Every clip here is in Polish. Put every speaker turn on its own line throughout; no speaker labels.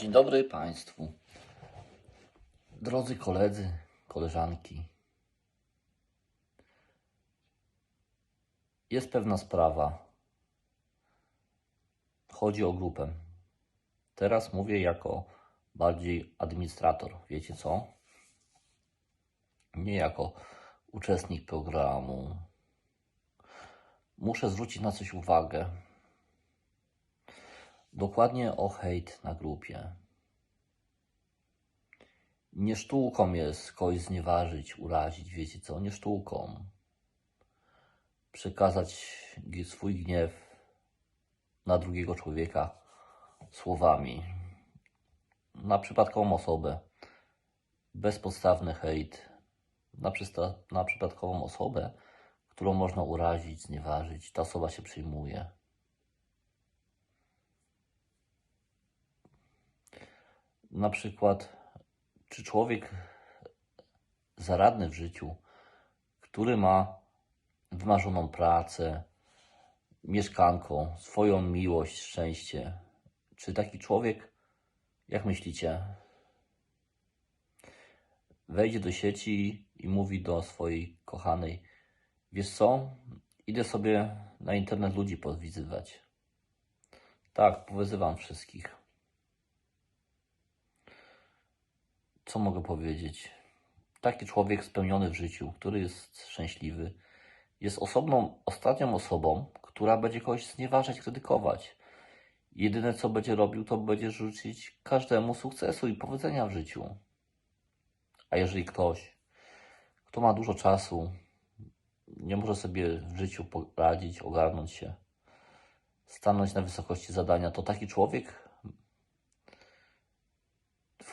Dzień dobry Państwu. Drodzy koledzy, koleżanki. Jest pewna sprawa. Chodzi o grupę. Teraz mówię jako bardziej administrator. Wiecie co? Nie jako uczestnik programu. Muszę zwrócić na coś uwagę. Dokładnie o hejt na grupie. Nie sztuką jest kogoś znieważyć, urazić, wiecie co? Nie sztuką. Przekazać swój gniew na drugiego człowieka słowami. Na przypadkową osobę. Bezpodstawny hejt. Na, na przypadkową osobę, którą można urazić, znieważyć. Ta osoba się przyjmuje. Na przykład, czy człowiek zaradny w życiu, który ma wymarzoną pracę, mieszkanką, swoją miłość, szczęście, czy taki człowiek, jak myślicie, wejdzie do sieci i mówi do swojej kochanej: Wiesz co, idę sobie na internet ludzi podwizywać. Tak, powyzywam wszystkich. Co mogę powiedzieć? Taki człowiek spełniony w życiu, który jest szczęśliwy, jest osobną, ostatnią osobą, która będzie kogoś znieważać, krytykować. Jedyne, co będzie robił, to będzie życzyć każdemu sukcesu i powodzenia w życiu. A jeżeli ktoś, kto ma dużo czasu, nie może sobie w życiu poradzić, ogarnąć się, stanąć na wysokości zadania, to taki człowiek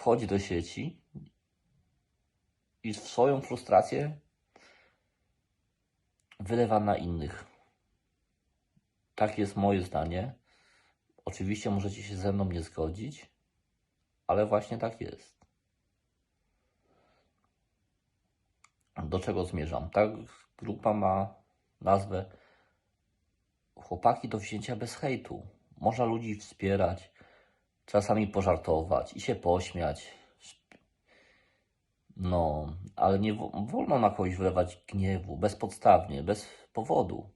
wchodzi do sieci i swoją frustrację wylewa na innych. Tak jest moje zdanie. Oczywiście możecie się ze mną nie zgodzić, ale właśnie tak jest. Do czego zmierzam? Ta grupa ma nazwę Chłopaki do wzięcia bez hejtu. Można ludzi wspierać, czasami pożartować i się pośmiać. No, ale nie wo- wolno na kogoś wylewać gniewu bezpodstawnie, bez powodu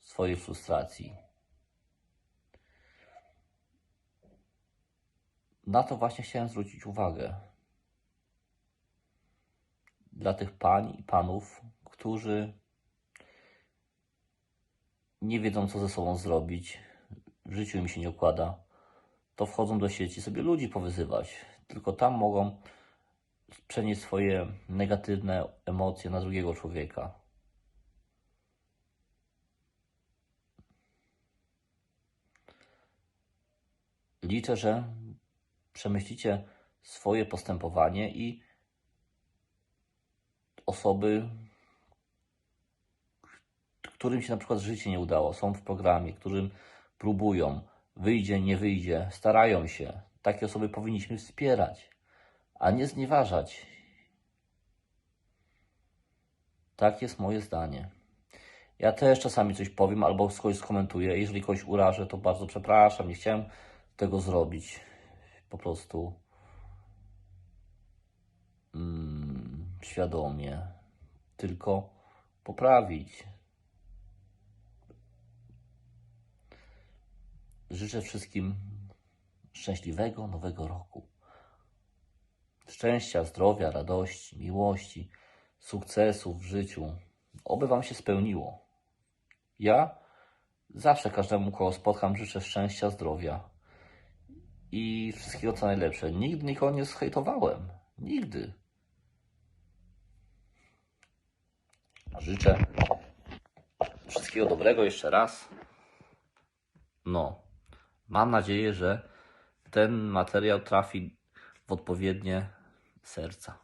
swojej frustracji. Na to właśnie chciałem zwrócić uwagę. Dla tych pań i panów, którzy nie wiedzą, co ze sobą zrobić, w życiu im się nie układa, to wchodzą do sieci sobie ludzi powyzywać. Tylko tam mogą przenieść swoje negatywne emocje na drugiego człowieka. Liczę, że przemyślicie swoje postępowanie i osoby, którym się na przykład życie nie udało, są w programie, którym próbują, wyjdzie, nie wyjdzie, starają się. Takie osoby powinniśmy wspierać, a nie znieważać. Tak jest moje zdanie. Ja też czasami coś powiem albo kogoś skomentuję. Jeżeli kogoś urażę, to bardzo przepraszam. Nie chciałem tego zrobić. Po prostu mm, świadomie. Tylko poprawić. Życzę wszystkim szczęśliwego nowego roku. Szczęścia, zdrowia, radości, miłości, sukcesów w życiu. Oby Wam się spełniło. Ja zawsze każdemu, kogo spotkam, życzę szczęścia, zdrowia i wszystkiego co najlepsze. Nigdy nikogo nie zhejtowałem. Nigdy. Życzę wszystkiego dobrego jeszcze raz. No, mam nadzieję, że ten materiał trafi w odpowiednie serca.